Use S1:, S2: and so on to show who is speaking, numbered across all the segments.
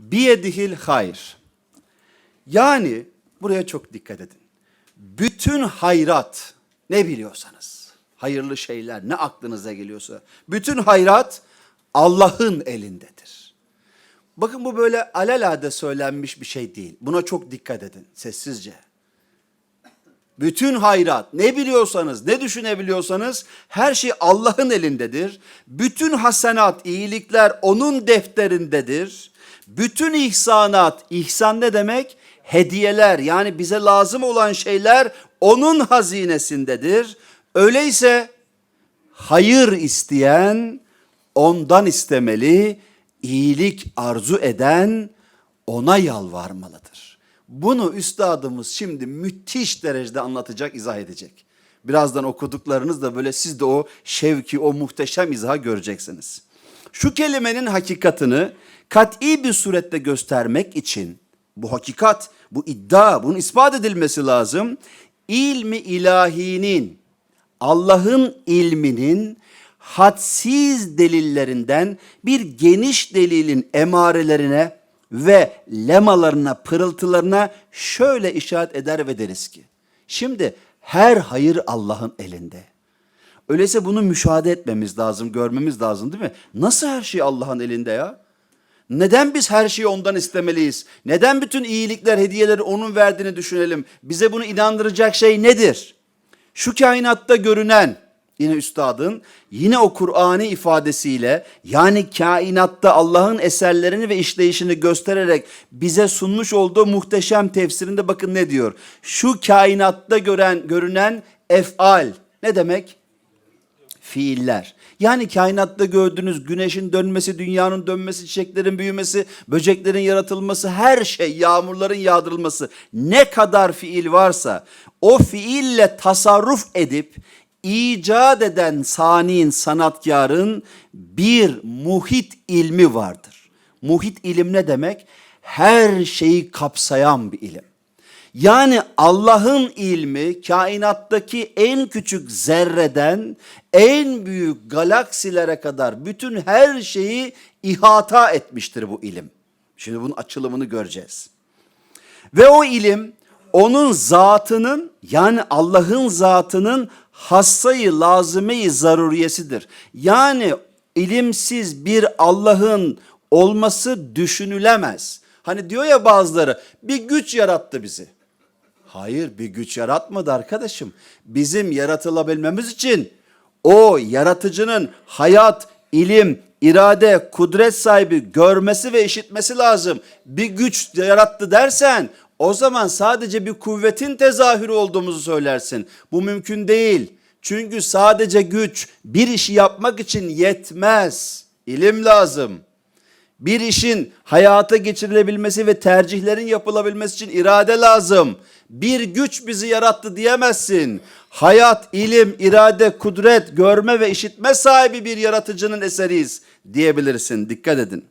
S1: biyedihil hayr. Yani buraya çok dikkat edin. Bütün hayrat ne biliyorsanız, hayırlı şeyler ne aklınıza geliyorsa, bütün hayrat Allah'ın elindedir. Bakın bu böyle alelade söylenmiş bir şey değil. Buna çok dikkat edin sessizce. Bütün hayrat ne biliyorsanız, ne düşünebiliyorsanız her şey Allah'ın elindedir. Bütün hasenat, iyilikler onun defterindedir. Bütün ihsanat, ihsan ne demek? Hediyeler yani bize lazım olan şeyler onun hazinesindedir. Öyleyse hayır isteyen ondan istemeli, iyilik arzu eden ona yalvarmalıdır. Bunu üstadımız şimdi müthiş derecede anlatacak, izah edecek. Birazdan okuduklarınız da böyle siz de o şevki, o muhteşem izahı göreceksiniz. Şu kelimenin hakikatını kat'i bir surette göstermek için bu hakikat, bu iddia, bunun ispat edilmesi lazım. İlmi ilahinin, Allah'ın ilminin hadsiz delillerinden bir geniş delilin emarelerine ve lemalarına, pırıltılarına şöyle işaret eder ve deriz ki, şimdi her hayır Allah'ın elinde. Öyleyse bunu müşahede etmemiz lazım, görmemiz lazım değil mi? Nasıl her şey Allah'ın elinde ya? Neden biz her şeyi ondan istemeliyiz? Neden bütün iyilikler, hediyeleri onun verdiğini düşünelim? Bize bunu inandıracak şey nedir? Şu kainatta görünen, yine üstadın, yine o Kur'an'ı ifadesiyle yani kainatta Allah'ın eserlerini ve işleyişini göstererek bize sunmuş olduğu muhteşem tefsirinde bakın ne diyor? Şu kainatta gören, görünen efal ne demek? Fiiller. Yani kainatta gördüğünüz güneşin dönmesi, dünyanın dönmesi, çiçeklerin büyümesi, böceklerin yaratılması, her şey, yağmurların yağdırılması ne kadar fiil varsa o fiille tasarruf edip icat eden saniin, sanatkarın bir muhit ilmi vardır. Muhit ilim ne demek? Her şeyi kapsayan bir ilim. Yani Allah'ın ilmi kainattaki en küçük zerreden en büyük galaksilere kadar bütün her şeyi ihata etmiştir bu ilim. Şimdi bunun açılımını göreceğiz. Ve o ilim onun zatının yani Allah'ın zatının hassayı lazımeyi zaruriyesidir. Yani ilimsiz bir Allah'ın olması düşünülemez. Hani diyor ya bazıları bir güç yarattı bizi. Hayır bir güç yaratmadı arkadaşım. Bizim yaratılabilmemiz için o yaratıcının hayat, ilim, irade, kudret sahibi görmesi ve işitmesi lazım. Bir güç yarattı dersen o zaman sadece bir kuvvetin tezahürü olduğumuzu söylersin. Bu mümkün değil. Çünkü sadece güç bir işi yapmak için yetmez. İlim lazım. Bir işin hayata geçirilebilmesi ve tercihlerin yapılabilmesi için irade lazım. Bir güç bizi yarattı diyemezsin. Hayat, ilim, irade, kudret, görme ve işitme sahibi bir yaratıcının eseriyiz diyebilirsin. Dikkat edin.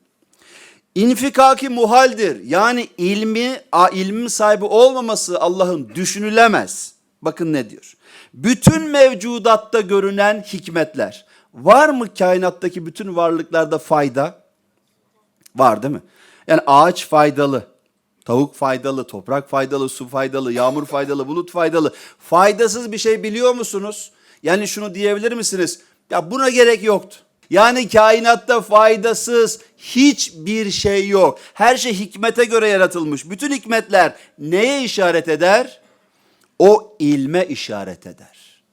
S1: İnfikaki muhaldir. Yani ilmi, ilmin sahibi olmaması Allah'ın düşünülemez. Bakın ne diyor. Bütün mevcudatta görünen hikmetler. Var mı kainattaki bütün varlıklarda fayda? Var değil mi? Yani ağaç faydalı, tavuk faydalı, toprak faydalı, su faydalı, yağmur faydalı, bulut faydalı. Faydasız bir şey biliyor musunuz? Yani şunu diyebilir misiniz? Ya buna gerek yoktu. Yani kainatta faydasız hiçbir şey yok. Her şey hikmete göre yaratılmış. Bütün hikmetler neye işaret eder? O ilme işaret eder.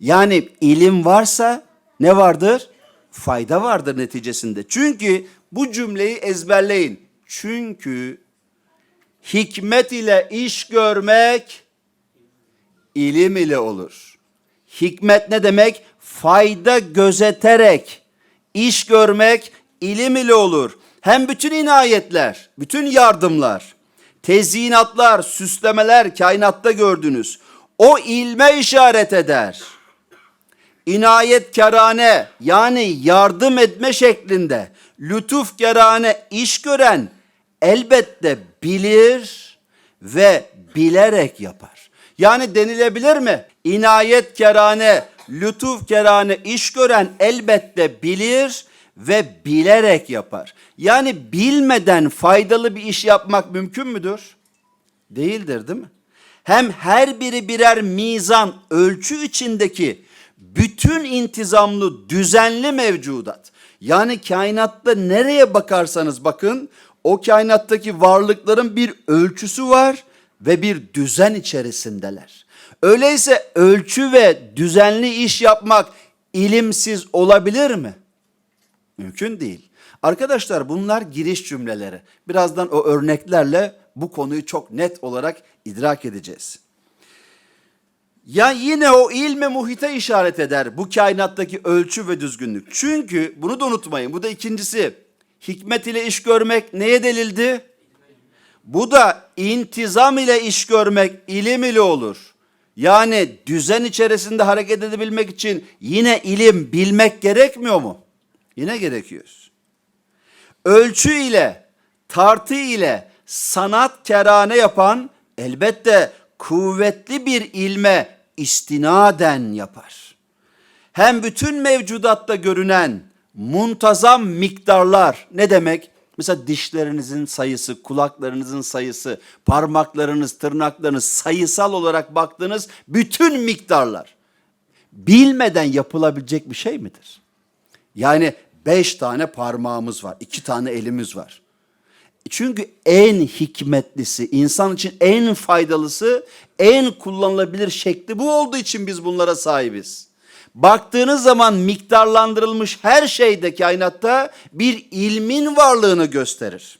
S1: Yani ilim varsa ne vardır? Fayda vardır neticesinde. Çünkü bu cümleyi ezberleyin. Çünkü hikmet ile iş görmek ilim ile olur. Hikmet ne demek? Fayda gözeterek iş görmek ilim ile olur. Hem bütün inayetler, bütün yardımlar, tezyinatlar, süslemeler kainatta gördünüz. O ilme işaret eder inayet kerane yani yardım etme şeklinde lütuf kerane iş gören elbette bilir ve bilerek yapar. Yani denilebilir mi? İnayet kerane, lütuf kerane iş gören elbette bilir ve bilerek yapar. Yani bilmeden faydalı bir iş yapmak mümkün müdür? Değildir değil mi? Hem her biri birer mizan, ölçü içindeki bütün intizamlı, düzenli mevcudat. Yani kainatta nereye bakarsanız bakın, o kainattaki varlıkların bir ölçüsü var ve bir düzen içerisindeler. Öyleyse ölçü ve düzenli iş yapmak ilimsiz olabilir mi? Mümkün değil. Arkadaşlar bunlar giriş cümleleri. Birazdan o örneklerle bu konuyu çok net olarak idrak edeceğiz. Ya yine o ilme muhite işaret eder bu kainattaki ölçü ve düzgünlük. Çünkü bunu da unutmayın. Bu da ikincisi. Hikmet ile iş görmek neye delildi? Bu da intizam ile iş görmek ilim ile olur. Yani düzen içerisinde hareket edebilmek için yine ilim bilmek gerekmiyor mu? Yine gerekiyor. Ölçü ile, tartı ile sanat kerane yapan elbette kuvvetli bir ilme istinaden yapar. Hem bütün mevcudatta görünen muntazam miktarlar ne demek? Mesela dişlerinizin sayısı, kulaklarınızın sayısı, parmaklarınız, tırnaklarınız sayısal olarak baktığınız bütün miktarlar bilmeden yapılabilecek bir şey midir? Yani beş tane parmağımız var, iki tane elimiz var. Çünkü en hikmetlisi, insan için en faydalısı, en kullanılabilir şekli bu olduğu için biz bunlara sahibiz. Baktığınız zaman miktarlandırılmış her şeyde kainatta bir ilmin varlığını gösterir.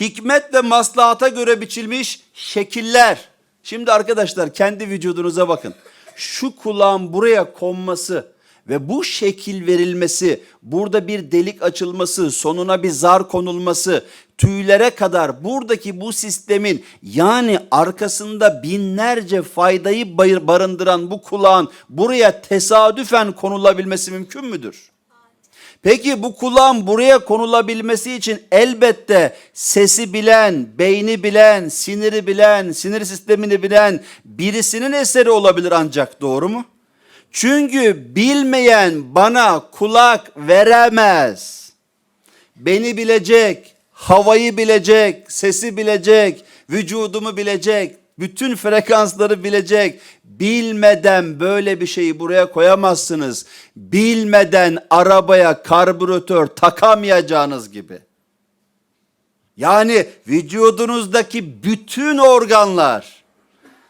S1: Hikmet ve maslahata göre biçilmiş şekiller. Şimdi arkadaşlar kendi vücudunuza bakın. Şu kulağın buraya konması ve bu şekil verilmesi, burada bir delik açılması, sonuna bir zar konulması, tüylere kadar buradaki bu sistemin yani arkasında binlerce faydayı barındıran bu kulağın buraya tesadüfen konulabilmesi mümkün müdür? Peki bu kulağın buraya konulabilmesi için elbette sesi bilen, beyni bilen, siniri bilen, sinir sistemini bilen birisinin eseri olabilir ancak doğru mu? Çünkü bilmeyen bana kulak veremez. Beni bilecek, havayı bilecek, sesi bilecek, vücudumu bilecek, bütün frekansları bilecek. Bilmeden böyle bir şeyi buraya koyamazsınız. Bilmeden arabaya karbüratör takamayacağınız gibi. Yani vücudunuzdaki bütün organlar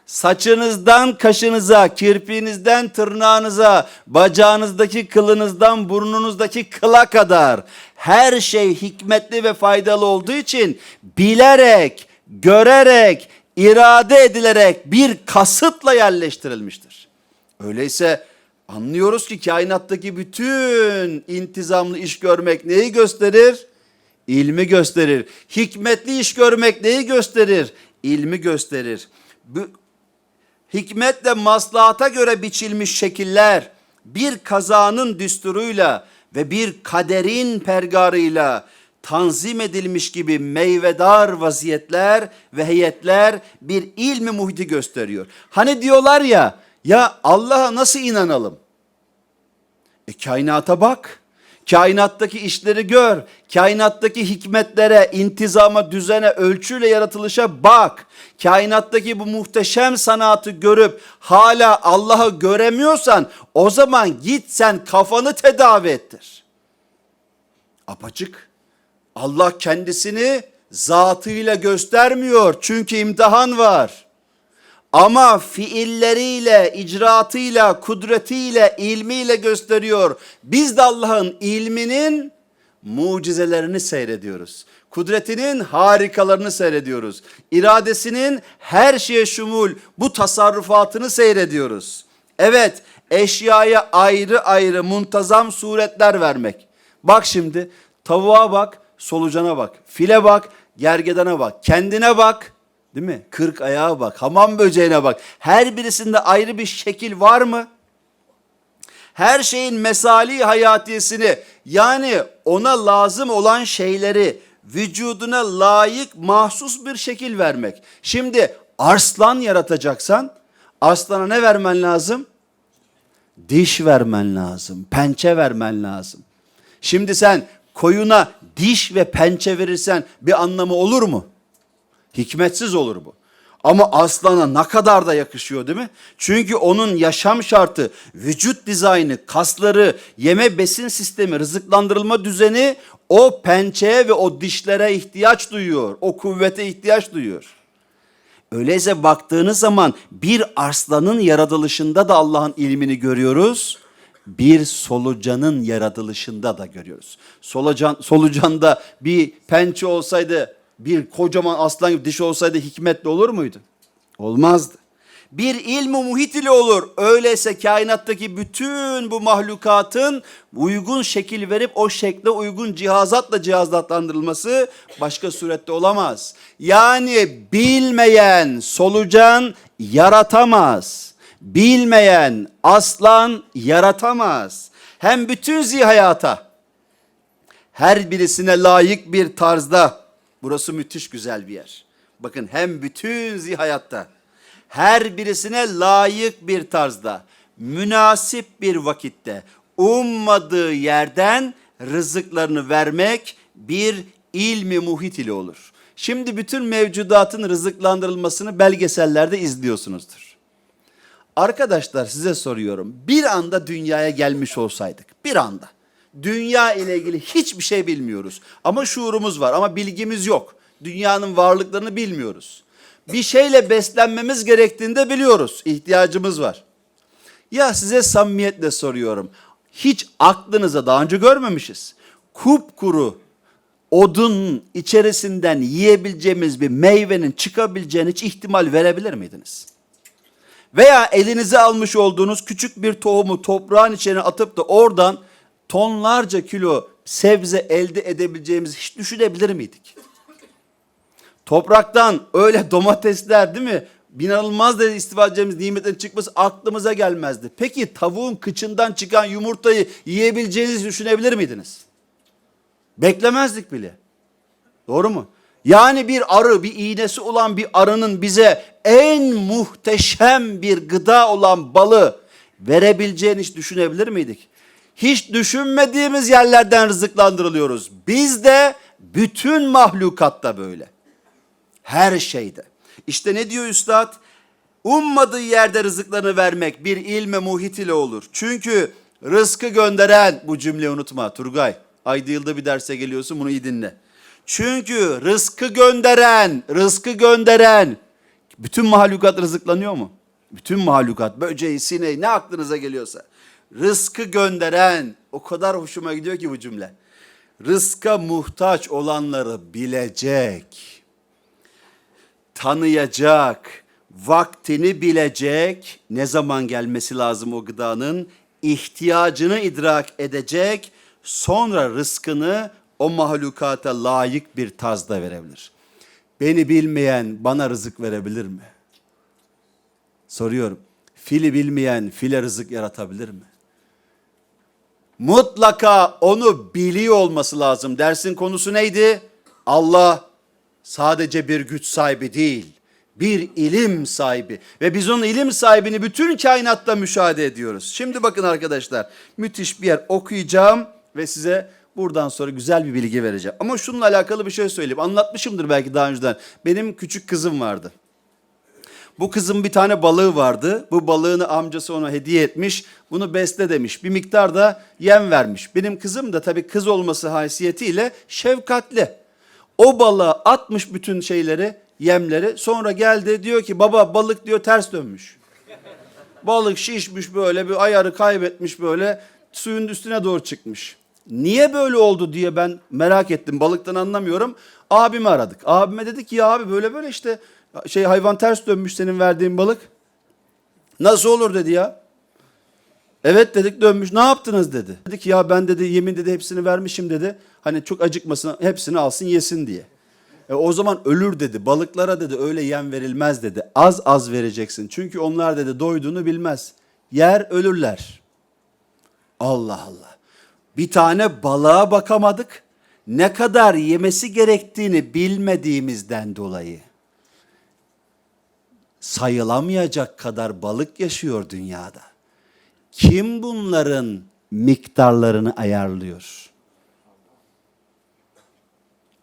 S1: saçınızdan kaşınıza, kirpiğinizden tırnağınıza, bacağınızdaki kılınızdan burnunuzdaki kıla kadar her şey hikmetli ve faydalı olduğu için bilerek, görerek, irade edilerek bir kasıtla yerleştirilmiştir. Öyleyse anlıyoruz ki kainattaki bütün intizamlı iş görmek neyi gösterir? İlmi gösterir. Hikmetli iş görmek neyi gösterir? İlmi gösterir. Hikmetle maslahata göre biçilmiş şekiller bir kazanın düsturuyla ve bir kaderin pergarıyla tanzim edilmiş gibi meyvedar vaziyetler ve heyetler bir ilmi muhiti gösteriyor. Hani diyorlar ya ya Allah'a nasıl inanalım? E kainata bak. Kainattaki işleri gör. Kainattaki hikmetlere, intizama, düzene, ölçüyle yaratılışa bak. Kainattaki bu muhteşem sanatı görüp hala Allah'ı göremiyorsan o zaman git sen kafanı tedavi ettir. Apaçık. Allah kendisini zatıyla göstermiyor çünkü imtihan var. Ama fiilleriyle, icraatıyla, kudretiyle, ilmiyle gösteriyor. Biz de Allah'ın ilminin mucizelerini seyrediyoruz. Kudretinin harikalarını seyrediyoruz. İradesinin her şeye şumul bu tasarrufatını seyrediyoruz. Evet, eşyaya ayrı ayrı muntazam suretler vermek. Bak şimdi tavuğa bak, solucana bak, file bak, gergedana bak, kendine bak, Değil mi? Kırk ayağa bak, hamam böceğine bak. Her birisinde ayrı bir şekil var mı? Her şeyin mesali hayatiyesini yani ona lazım olan şeyleri vücuduna layık mahsus bir şekil vermek. Şimdi arslan yaratacaksan aslana ne vermen lazım? Diş vermen lazım, pençe vermen lazım. Şimdi sen koyuna diş ve pençe verirsen bir anlamı olur mu? Hikmetsiz olur bu. Ama aslana ne kadar da yakışıyor değil mi? Çünkü onun yaşam şartı, vücut dizaynı, kasları, yeme besin sistemi, rızıklandırılma düzeni o pençeye ve o dişlere ihtiyaç duyuyor. O kuvvete ihtiyaç duyuyor. Öyleyse baktığınız zaman bir arslanın yaratılışında da Allah'ın ilmini görüyoruz. Bir solucanın yaratılışında da görüyoruz. Solucan, solucanda bir pençe olsaydı, bir kocaman aslan gibi diş olsaydı hikmetli olur muydu? Olmazdı. Bir ilmu muhit ile olur. Öyleyse kainattaki bütün bu mahlukatın uygun şekil verip o şekle uygun cihazatla cihazatlandırılması başka surette olamaz. Yani bilmeyen solucan yaratamaz. Bilmeyen aslan yaratamaz. Hem bütün zihayata her birisine layık bir tarzda burası müthiş güzel bir yer. Bakın hem bütün zihayatta her birisine layık bir tarzda, münasip bir vakitte, ummadığı yerden rızıklarını vermek bir ilmi muhit ile olur. Şimdi bütün mevcudatın rızıklandırılmasını belgesellerde izliyorsunuzdur. Arkadaşlar size soruyorum. Bir anda dünyaya gelmiş olsaydık, bir anda. Dünya ile ilgili hiçbir şey bilmiyoruz. Ama şuurumuz var ama bilgimiz yok. Dünyanın varlıklarını bilmiyoruz bir şeyle beslenmemiz gerektiğini de biliyoruz. İhtiyacımız var. Ya size samimiyetle soruyorum. Hiç aklınıza daha önce görmemişiz. Kupkuru odun içerisinden yiyebileceğimiz bir meyvenin çıkabileceğine hiç ihtimal verebilir miydiniz? Veya elinize almış olduğunuz küçük bir tohumu toprağın içine atıp da oradan tonlarca kilo sebze elde edebileceğimizi hiç düşünebilir miydik? Topraktan öyle domatesler değil mi? Binanılmaz da istifade edeceğimiz nimetlerin çıkması aklımıza gelmezdi. Peki tavuğun kıçından çıkan yumurtayı yiyebileceğinizi düşünebilir miydiniz? Beklemezdik bile. Doğru mu? Yani bir arı, bir iğnesi olan bir arının bize en muhteşem bir gıda olan balı verebileceğini hiç düşünebilir miydik? Hiç düşünmediğimiz yerlerden rızıklandırılıyoruz. Biz de bütün mahlukatta böyle. Her şeyde. İşte ne diyor üstad? Ummadığı yerde rızıklarını vermek bir ilme muhit ile olur. Çünkü rızkı gönderen, bu cümleyi unutma Turgay. Ayda yılda bir derse geliyorsun bunu iyi dinle. Çünkü rızkı gönderen, rızkı gönderen, bütün mahlukat rızıklanıyor mu? Bütün mahlukat, böceği, sineği ne aklınıza geliyorsa. Rızkı gönderen, o kadar hoşuma gidiyor ki bu cümle. Rızka muhtaç olanları bilecek tanıyacak, vaktini bilecek, ne zaman gelmesi lazım o gıdanın, ihtiyacını idrak edecek, sonra rızkını o mahlukata layık bir tazda verebilir. Beni bilmeyen bana rızık verebilir mi? Soruyorum. Fili bilmeyen file rızık yaratabilir mi? Mutlaka onu biliyor olması lazım. Dersin konusu neydi? Allah sadece bir güç sahibi değil, bir ilim sahibi ve biz onun ilim sahibini bütün kainatta müşahede ediyoruz. Şimdi bakın arkadaşlar, müthiş bir yer okuyacağım ve size buradan sonra güzel bir bilgi vereceğim. Ama şununla alakalı bir şey söyleyeyim. Anlatmışımdır belki daha önceden. Benim küçük kızım vardı. Bu kızın bir tane balığı vardı. Bu balığını amcası ona hediye etmiş. Bunu besle demiş. Bir miktar da yem vermiş. Benim kızım da tabii kız olması haysiyetiyle şefkatli. O balığa atmış bütün şeyleri, yemleri. Sonra geldi diyor ki baba balık diyor ters dönmüş. Balık şişmiş böyle bir ayarı kaybetmiş böyle suyun üstüne doğru çıkmış. Niye böyle oldu diye ben merak ettim. Balıktan anlamıyorum. Abimi aradık. Abime dedik ki ya abi böyle böyle işte şey hayvan ters dönmüş senin verdiğin balık. Nasıl olur dedi ya. Evet dedik dönmüş ne yaptınız dedi. Dedik ya ben dedi yemin dedi hepsini vermişim dedi. Hani çok acıkmasın hepsini alsın yesin diye. E, o zaman ölür dedi. Balıklara dedi öyle yem verilmez dedi. Az az vereceksin. Çünkü onlar dedi doyduğunu bilmez. Yer ölürler. Allah Allah. Bir tane balığa bakamadık. Ne kadar yemesi gerektiğini bilmediğimizden dolayı sayılamayacak kadar balık yaşıyor dünyada. Kim bunların miktarlarını ayarlıyor?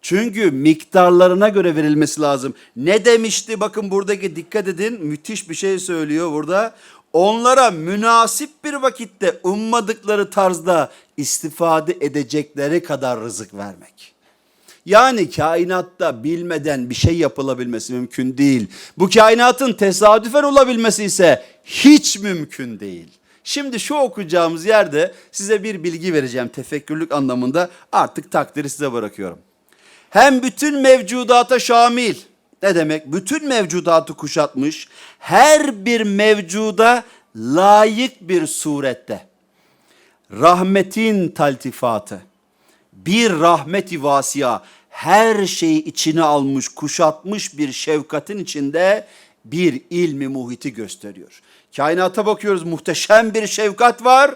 S1: Çünkü miktarlarına göre verilmesi lazım. Ne demişti? Bakın buradaki dikkat edin. Müthiş bir şey söylüyor burada. Onlara münasip bir vakitte ummadıkları tarzda istifade edecekleri kadar rızık vermek. Yani kainatta bilmeden bir şey yapılabilmesi mümkün değil. Bu kainatın tesadüfen olabilmesi ise hiç mümkün değil. Şimdi şu okuyacağımız yerde size bir bilgi vereceğim tefekkürlük anlamında artık takdiri size bırakıyorum. Hem bütün mevcudata şamil. Ne demek? Bütün mevcudatı kuşatmış. Her bir mevcuda layık bir surette. Rahmetin taltifatı. Bir rahmeti vasiya. Her şeyi içine almış, kuşatmış bir şefkatin içinde bir ilmi muhiti gösteriyor. Kainata bakıyoruz muhteşem bir şefkat var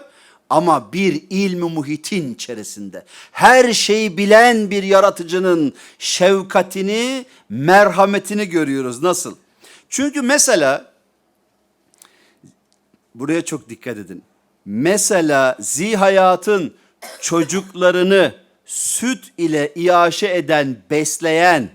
S1: ama bir ilmi muhitin içerisinde. Her şeyi bilen bir yaratıcının şefkatini, merhametini görüyoruz. Nasıl? Çünkü mesela buraya çok dikkat edin. Mesela zihayatın çocuklarını süt ile iaşe eden, besleyen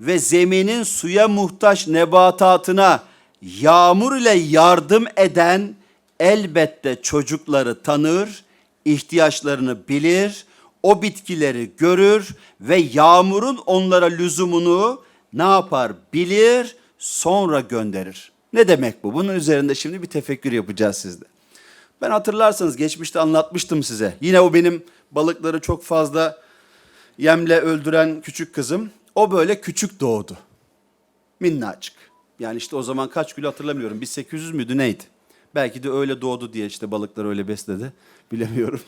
S1: ve zeminin suya muhtaç nebatatına yağmur ile yardım eden elbette çocukları tanır, ihtiyaçlarını bilir, o bitkileri görür ve yağmurun onlara lüzumunu ne yapar bilir, sonra gönderir. Ne demek bu? Bunun üzerinde şimdi bir tefekkür yapacağız sizde. Ben hatırlarsanız geçmişte anlatmıştım size. Yine o benim balıkları çok fazla yemle öldüren küçük kızım. O böyle küçük doğdu. Minnacık. Yani işte o zaman kaç kilo hatırlamıyorum. Bir 800 müydü neydi? Belki de öyle doğdu diye işte balıklar öyle besledi. Bilemiyorum.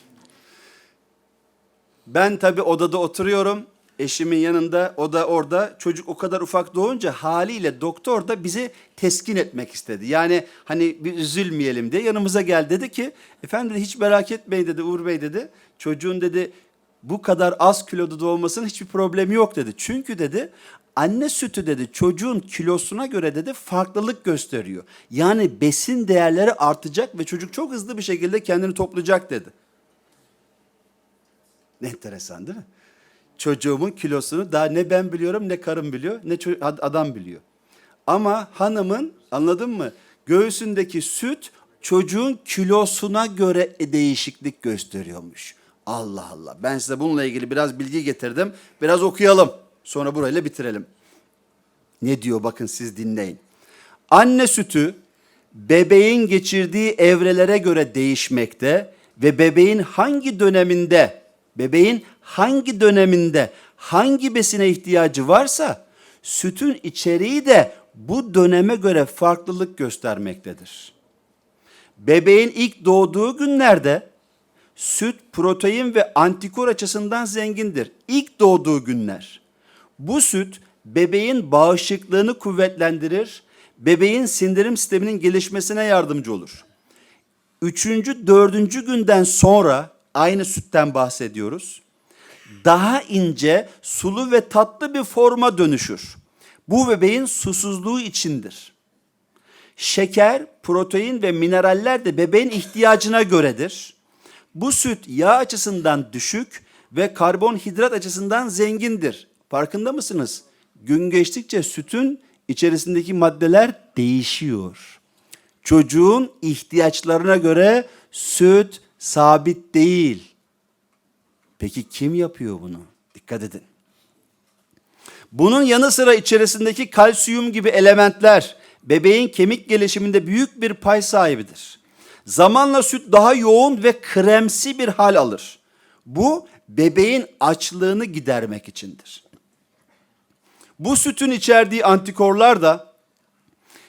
S1: Ben tabii odada oturuyorum. Eşimin yanında, o da orada. Çocuk o kadar ufak doğunca haliyle doktor da bizi teskin etmek istedi. Yani hani bir üzülmeyelim diye yanımıza gel dedi ki, efendim dedi, hiç merak etmeyin dedi Uğur Bey dedi. Çocuğun dedi bu kadar az kiloda doğmasının hiçbir problemi yok dedi. Çünkü dedi anne sütü dedi çocuğun kilosuna göre dedi farklılık gösteriyor. Yani besin değerleri artacak ve çocuk çok hızlı bir şekilde kendini toplayacak dedi. Ne enteresan değil mi? Çocuğumun kilosunu daha ne ben biliyorum ne karım biliyor ne adam biliyor. Ama hanımın anladın mı? Göğsündeki süt çocuğun kilosuna göre değişiklik gösteriyormuş. Allah Allah. Ben size bununla ilgili biraz bilgi getirdim. Biraz okuyalım. Sonra burayla bitirelim. Ne diyor bakın siz dinleyin. Anne sütü bebeğin geçirdiği evrelere göre değişmekte ve bebeğin hangi döneminde, bebeğin hangi döneminde hangi besine ihtiyacı varsa sütün içeriği de bu döneme göre farklılık göstermektedir. Bebeğin ilk doğduğu günlerde süt, protein ve antikor açısından zengindir. İlk doğduğu günler. Bu süt bebeğin bağışıklığını kuvvetlendirir, bebeğin sindirim sisteminin gelişmesine yardımcı olur. Üçüncü, dördüncü günden sonra aynı sütten bahsediyoruz. Daha ince, sulu ve tatlı bir forma dönüşür. Bu bebeğin susuzluğu içindir. Şeker, protein ve mineraller de bebeğin ihtiyacına göredir. Bu süt yağ açısından düşük ve karbonhidrat açısından zengindir. Farkında mısınız? Gün geçtikçe sütün içerisindeki maddeler değişiyor. Çocuğun ihtiyaçlarına göre süt sabit değil. Peki kim yapıyor bunu? Dikkat edin. Bunun yanı sıra içerisindeki kalsiyum gibi elementler bebeğin kemik gelişiminde büyük bir pay sahibidir. Zamanla süt daha yoğun ve kremsi bir hal alır. Bu bebeğin açlığını gidermek içindir. Bu sütün içerdiği antikorlar da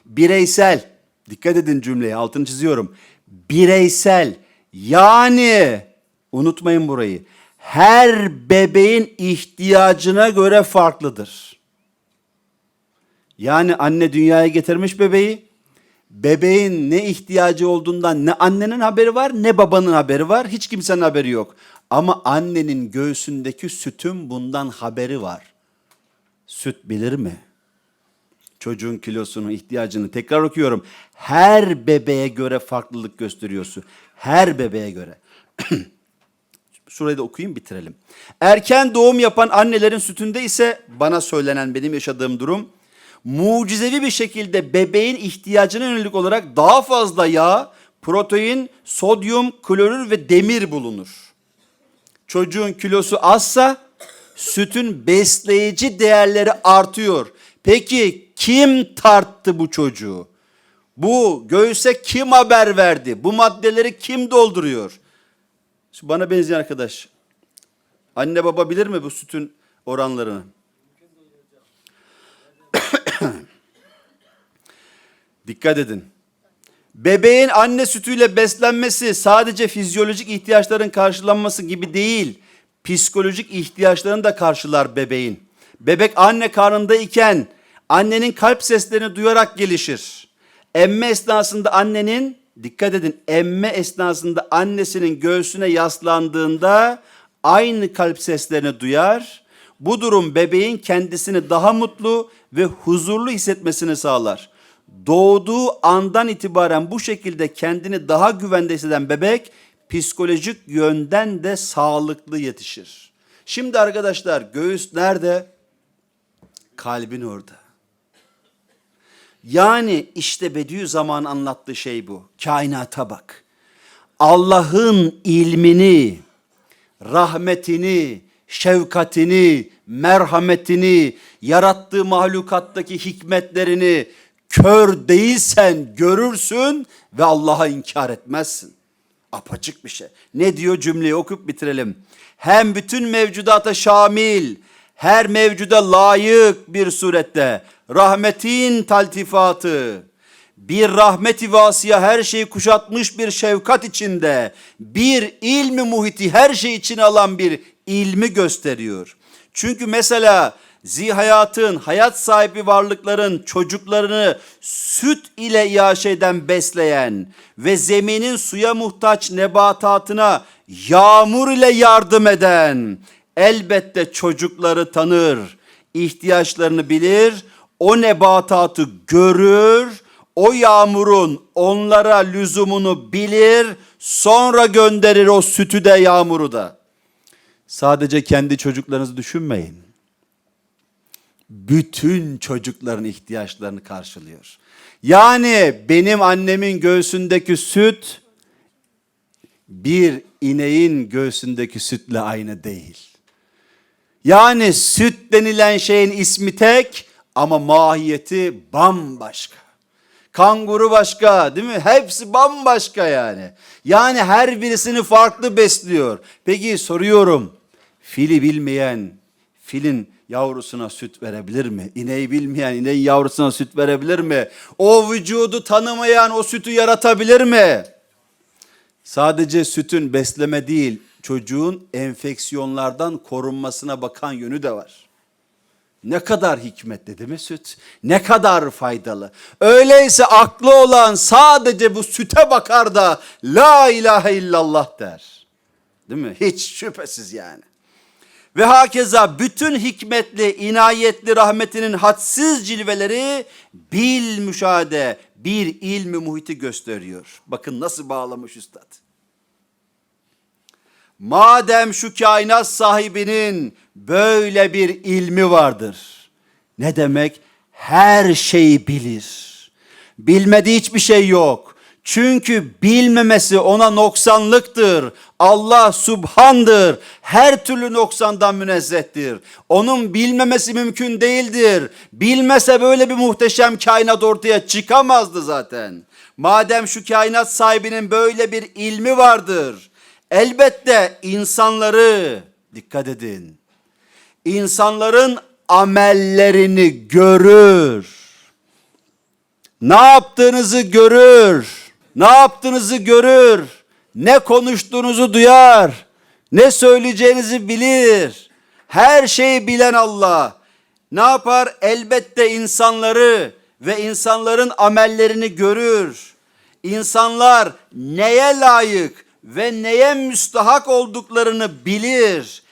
S1: bireysel, dikkat edin cümleye altını çiziyorum. Bireysel yani unutmayın burayı. Her bebeğin ihtiyacına göre farklıdır. Yani anne dünyaya getirmiş bebeği. Bebeğin ne ihtiyacı olduğundan ne annenin haberi var ne babanın haberi var. Hiç kimsenin haberi yok. Ama annenin göğsündeki sütün bundan haberi var. Süt bilir mi? Çocuğun kilosunu, ihtiyacını tekrar okuyorum. Her bebeğe göre farklılık gösteriyorsun. Her bebeğe göre. Şurayı da okuyayım bitirelim. Erken doğum yapan annelerin sütünde ise bana söylenen benim yaşadığım durum mucizevi bir şekilde bebeğin ihtiyacına yönelik olarak daha fazla yağ, protein, sodyum, klorür ve demir bulunur. Çocuğun kilosu azsa sütün besleyici değerleri artıyor. Peki kim tarttı bu çocuğu? Bu göğüse kim haber verdi? Bu maddeleri kim dolduruyor? Şu Bana benzeyen arkadaş. Anne baba bilir mi bu sütün oranlarını? Dikkat edin. Bebeğin anne sütüyle beslenmesi sadece fizyolojik ihtiyaçların karşılanması gibi değil, psikolojik ihtiyaçlarını da karşılar bebeğin. Bebek anne karnındayken annenin kalp seslerini duyarak gelişir. Emme esnasında annenin, dikkat edin, emme esnasında annesinin göğsüne yaslandığında aynı kalp seslerini duyar. Bu durum bebeğin kendisini daha mutlu ve huzurlu hissetmesini sağlar. Doğduğu andan itibaren bu şekilde kendini daha güvende hisseden bebek psikolojik yönden de sağlıklı yetişir. Şimdi arkadaşlar göğüs nerede? Kalbin orada. Yani işte Bediüzzaman anlattığı şey bu. Kainata bak. Allah'ın ilmini, rahmetini, şefkatini, merhametini, yarattığı mahlukattaki hikmetlerini kör değilsen görürsün ve Allah'a inkar etmezsin. Apaçık bir şey. Ne diyor cümleyi okup bitirelim. Hem bütün mevcudata şamil, her mevcuda layık bir surette rahmetin taltifatı, bir rahmeti vasiye her şeyi kuşatmış bir şefkat içinde, bir ilmi muhiti her şey içine alan bir ilmi gösteriyor. Çünkü mesela zihayatın, hayat sahibi varlıkların çocuklarını süt ile iaşe eden, besleyen ve zeminin suya muhtaç nebatatına yağmur ile yardım eden elbette çocukları tanır, ihtiyaçlarını bilir, o nebatatı görür, o yağmurun onlara lüzumunu bilir, sonra gönderir o sütü de yağmuru da. Sadece kendi çocuklarınızı düşünmeyin. Bütün çocukların ihtiyaçlarını karşılıyor. Yani benim annemin göğsündeki süt bir ineğin göğsündeki sütle aynı değil. Yani süt denilen şeyin ismi tek ama mahiyeti bambaşka. Kanguru başka değil mi? Hepsi bambaşka yani. Yani her birisini farklı besliyor. Peki soruyorum. Fili bilmeyen filin yavrusuna süt verebilir mi? İneği bilmeyen ineğin yavrusuna süt verebilir mi? O vücudu tanımayan o sütü yaratabilir mi? Sadece sütün besleme değil, çocuğun enfeksiyonlardan korunmasına bakan yönü de var. Ne kadar hikmetli değil mi süt? Ne kadar faydalı. Öyleyse aklı olan sadece bu süte bakar da la ilahe illallah der. Değil mi? Hiç şüphesiz yani. Ve hakeza bütün hikmetli, inayetli rahmetinin hadsiz cilveleri bil müşahede, bir ilmi muhiti gösteriyor. Bakın nasıl bağlamış üstad. Madem şu kainat sahibinin böyle bir ilmi vardır. Ne demek? Her şeyi bilir. Bilmediği hiçbir şey yok. Çünkü bilmemesi ona noksanlıktır. Allah subhandır. Her türlü noksandan münezzehtir. Onun bilmemesi mümkün değildir. Bilmese böyle bir muhteşem kainat ortaya çıkamazdı zaten. Madem şu kainat sahibinin böyle bir ilmi vardır. Elbette insanları dikkat edin. İnsanların amellerini görür. Ne yaptığınızı görür. Ne yaptığınızı görür. Ne konuştuğunuzu duyar. Ne söyleyeceğinizi bilir. Her şeyi bilen Allah. Ne yapar? Elbette insanları ve insanların amellerini görür. İnsanlar neye layık ve neye müstahak olduklarını bilir.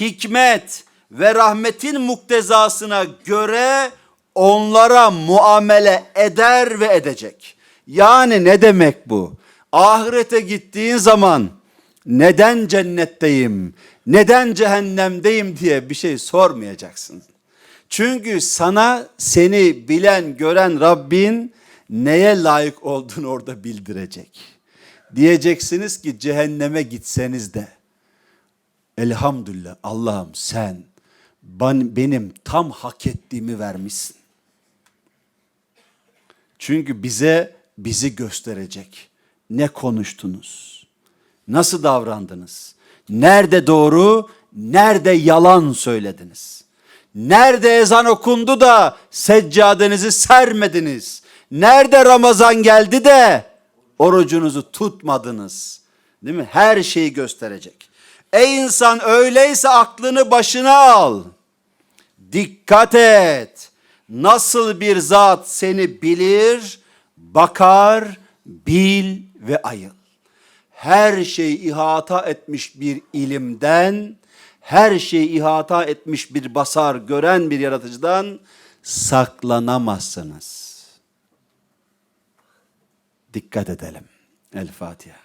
S1: Hikmet ve rahmetin muktezasına göre onlara muamele eder ve edecek. Yani ne demek bu? Ahirete gittiğin zaman neden cennetteyim, neden cehennemdeyim diye bir şey sormayacaksın. Çünkü sana seni bilen, gören Rabbin neye layık olduğunu orada bildirecek. Diyeceksiniz ki cehenneme gitseniz de elhamdülillah Allah'ım sen ban- benim tam hak ettiğimi vermişsin. Çünkü bize bizi gösterecek. Ne konuştunuz? Nasıl davrandınız? Nerede doğru, nerede yalan söylediniz? Nerede ezan okundu da seccadenizi sermediniz? Nerede Ramazan geldi de orucunuzu tutmadınız? Değil mi? Her şeyi gösterecek. Ey insan öyleyse aklını başına al. Dikkat et. Nasıl bir zat seni bilir, bakar, bil ve ayıl. Her şeyi ihata etmiş bir ilimden, her şeyi ihata etmiş bir basar gören bir yaratıcıdan saklanamazsınız. دكات دلم. الفاتحة.